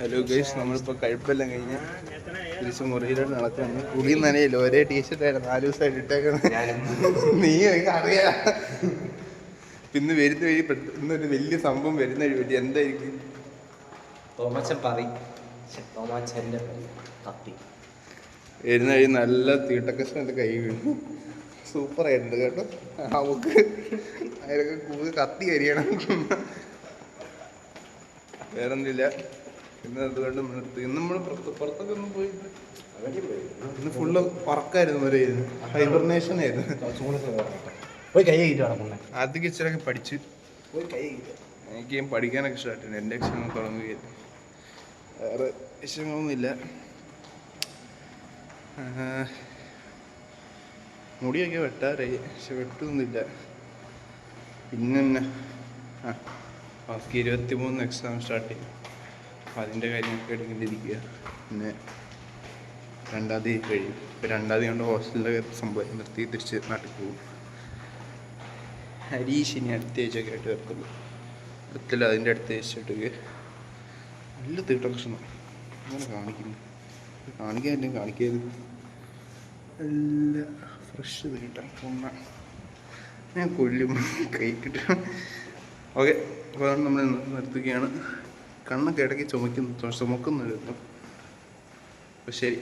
Hello guys നമ്മളിപ്പോൾ കഴിപ്പെല്ലാം കഴിഞ്ഞ് തിരിച്ച് മുറിയിലോട്ട് നടക്കുന്നു കുളി നനയില്ല ഒരേ ടീഷർട്ട് ആയിരുന്നു നാല് ദിവസമായിട്ട് ഇട്ടേക്കുന്നത് നീ അറിയാം. പിന്നെ വരുന്ന വഴി പെട്ടെന്നൊരു വലിയ സംഭവം വരുന്ന വഴി പറ്റി എന്തായിരിക്കും? തോമച്ചൻ പറി തോമാച്ചന്റെ കത്തി. വരുന്ന വഴി നല്ല തീട്ടക്കഷ്ണം എന്റെ കൈ വീണു. സൂപ്പർ ആയിട്ടുണ്ട് കേട്ടോ. നമുക്ക് അതിലൊക്കെ കൂടുതൽ കത്തി കരിയണം. വേറൊന്നുമില്ല. ഇന്ന് അതുകൊണ്ട് നിർത്തി. ഇന്ന് നമ്മൾ പുറത്ത് പുറത്തൊക്കെ ഒന്നും പോയി ഇന്ന് ഫുള്ള് വർക്കായിരുന്നു വരെ ഹൈബർനേഷൻ ആയിരുന്നു. അത് കിച്ചറൊക്കെ പഠിച്ച്. എനിക്ക് പഠിക്കാനൊക്കെ സ്റ്റാർട്ട് എന്റെ എക്സാം തുടങ്ങുകയില്ല വേറെ വിഷയങ്ങളൊന്നുമില്ല മുടിയൊക്കെ വെട്ടാറായി പക്ഷെ വെട്ടൊന്നുമില്ല പിന്നെ? ആ ബാക്കി ഇരുപത്തി മൂന്ന് എക്സാം സ്റ്റാർട്ട് ചെയ്യും അപ്പം അതിന്റെ കാര്യങ്ങളൊക്കെ എടുക്കേണ്ടിയിരിക്കുക പിന്നെ രണ്ടാം തീയതി കഴിയും. ഇപ്പോൾ രണ്ടാം തീയതി കൊണ്ട് ഹോസ്റ്റലിലൊക്കെ സംഭവം നിർത്തി തിരിച്ച് നാട്ടിൽ പോകും. ഹരീഷ് ഇനി അടുത്ത ആഴ്ചയൊക്കെ ആയിട്ട് വരത്തുള്ളൂ. അടുത്തില്ല അതിന്റെ അടുത്ത ആഴ്ചയായിട്ട് നല്ല തീട്ടകൃഷ്ണ അങ്ങനെ കാണിക്കുന്നു. കാണിക്കാൻ എല്ലാം കാണിക്കരുത് നല്ല ഫ്രഷ് തീട്ടം. കൊന്ന ഞാൻ കൊല്ലും. കൈ കിട്ടും. ഓക്കെ. അപ്പോൾ നമ്മൾ നിർത്തുകയാണ്. കണ്ണൊക്കെ ഇടയ്ക്ക് ചുമക്കുന്നു ചുമക്കുന്നുണ്ട്. അപ്പം ശരി.